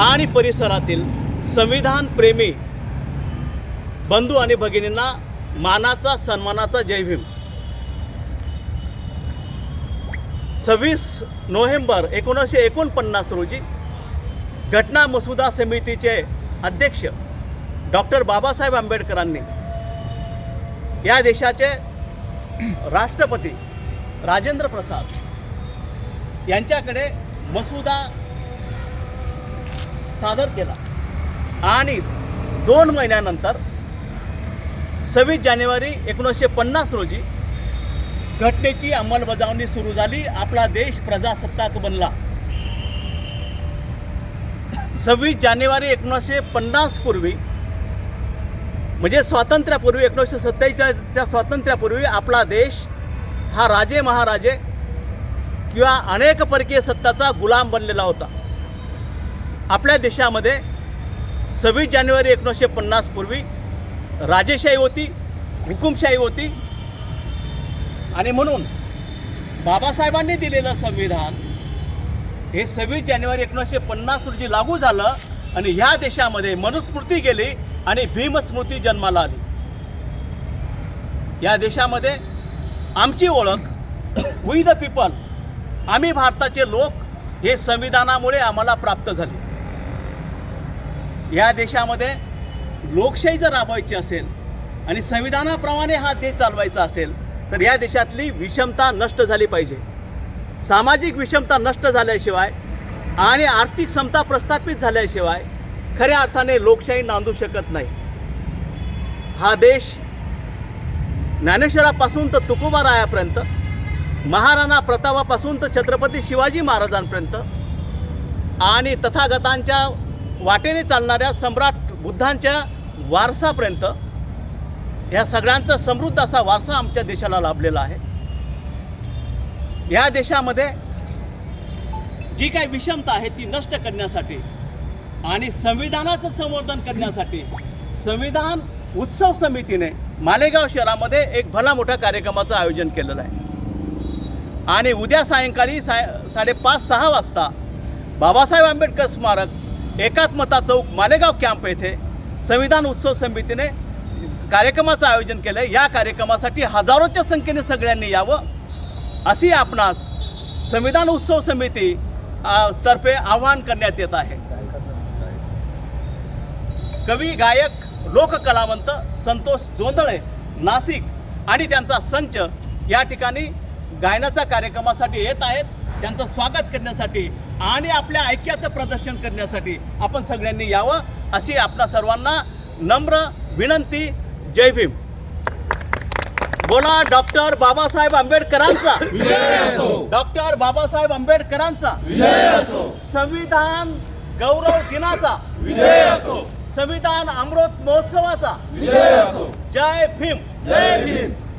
आणि परिसरातील संविधान प्रेमी बंधू आणि भगिनींना मानाचा सन्मानाचा जय भीम. सव्वीस नोव्हेंबर एकोणीसशे एकोणपन्नास रोजी घटना मसुदा समितीचे अध्यक्ष डॉक्टर बाबासाहेब आंबेडकरांनी या देशाचे राष्ट्रपती राजेंद्र प्रसाद यांच्याकडे मसुदा सादर केला. आणि दोन महिन्यानंतर सव्वीस जानेवारी एकोणीसशे पन्नास रोजी घटनेची अंमलबजावणी सुरू झाली. आपला देश प्रजासत्ताक बनला. सव्वीस जानेवारी एकोणीसशे पन्नास पूर्वी म्हणजे स्वातंत्र्यापूर्वी एकोणीसशे सत्तेचाळीसच्या स्वातंत्र्यापूर्वी आपला देश हा राजे महाराजे किंवा अनेक परकीय सत्ताचा गुलाम बनलेला होता. आपल्या देशामध्ये सव्वीस जानेवारी एकोणीसशे पन्नास पूर्वी राजेशाही होती हुकुमशाही होती. आणि म्हणून बाबासाहेबांनी दिलेलं संविधान हे सव्वीस जानेवारी एकोणीसशे पन्नास रोजी लागू झालं आणि ह्या देशामध्ये मनुस्मृती गेली आणि भीमस्मृती जन्माला आली. या देशामध्ये आमची ओळख वी द पीपल आम्ही भारताचे लोक हे संविधानामुळे आम्हाला प्राप्त झाले. या देशामध्ये लोकशाही जर राबवायची असेल आणि संविधानाप्रमाणे हा देश चालवायचा असेल तर या देशातली विषमता नष्ट झाली पाहिजे. सामाजिक विषमता नष्ट झाल्याशिवाय आणि आर्थिक समता प्रस्थापित झाल्याशिवाय खऱ्या अर्थाने लोकशाही नांदू शकत नाही. हा देश ज्ञानेश्वरापासून तर तुकोबारायापर्यंत महाराणा प्रतापापासून तर छत्रपती शिवाजी महाराजांपर्यंत आणि तथागतांच्या वाटेने चालणाऱ्या सम्राट बुद्धांच्या वारसापर्यंत ह्या सगळ्यांचा समृद्ध असा वारसा आमच्या देशाला लाभलेला आहे. या देशामध्ये जी काही विषमता आहे ती नष्ट करण्यासाठी आणि संविधानाचं संवर्धन करण्यासाठी संविधान उत्सव समितीने मालेगाव शहरामध्ये एक भला मोठ्या कार्यक्रमाचं आयोजन केलेलं आहे. आणि उद्या सायंकाळी साय साडेपाच सहा वाजता बाबासाहेब आंबेडकर स्मारक एकात्मता चौक मालेगाव कॅम्प येथे संविधान उत्सव समितीने कार्यक्रमाचं आयोजन केलं आहे या कार्यक्रमासाठी हजारोच्या संख्येने सगळ्यांनी यावं अशी आपणास संविधान उत्सव समिती तर्फे आवाहन करण्यात येत आहे. कवी गायक लोककलावंत संतोष जोंधळे नाशिक आणि त्यांचा संच या ठिकाणी गायनाच्या कार्यक्रमासाठी येत आहेत. त्यांचं स्वागत करण्यासाठी आणि आपल्या ऐक्याचं प्रदर्शन करण्यासाठी आपण सगळ्यांनी यावं अशी आपल्या सर्वांना नम्र विनंती. जय भीम. बोला डॉक्टर बाबासाहेब आंबेडकरांचा. डॉक्टर बाबासाहेब आंबेडकरांचा. संविधान गौरव दिनाचा. संविधान अमृत महोत्सवाचा. जय भीम. जय भीम.